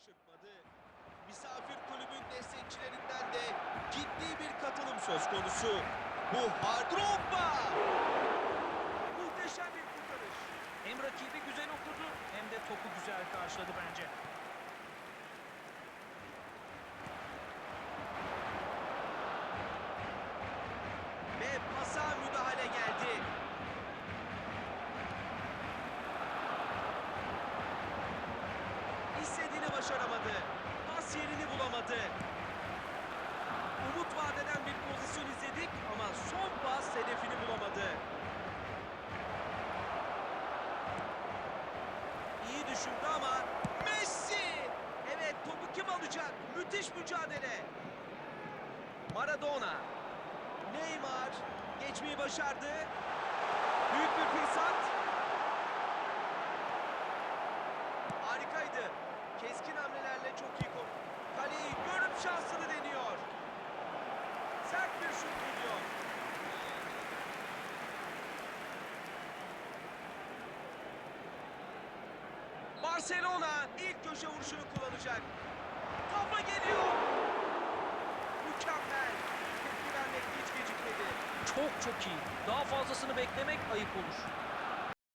şaşırtmadı. Misafir kulübün destekçilerinden de ciddi bir katılım söz konusu. Bu hard Drogba! Muhteşem bir kurtarış. Hem rakibi güzel okudu hem de topu güzel karşıladı bence. İstediğini başaramadı. Pas yerini bulamadı. Umut vadeden bir pozisyon izledik ama son pas hedefini bulamadı. İyi düşündü ama Messi! Evet topu kim alacak? Müthiş mücadele. Maradona. Neymar geçmeyi başardı. Büyük bir fırsat. Harikaydı. Keskin hamlelerle çok iyi konu. Kaleyi görüp şansını deniyor. Sert bir şut geliyor. Barcelona ilk köşe vuruşunu kullanacak. Kafa geliyor. Mükemmel. Tepki vermek hiç gecikmedi. Çok çok iyi. Daha fazlasını beklemek ayıp olur.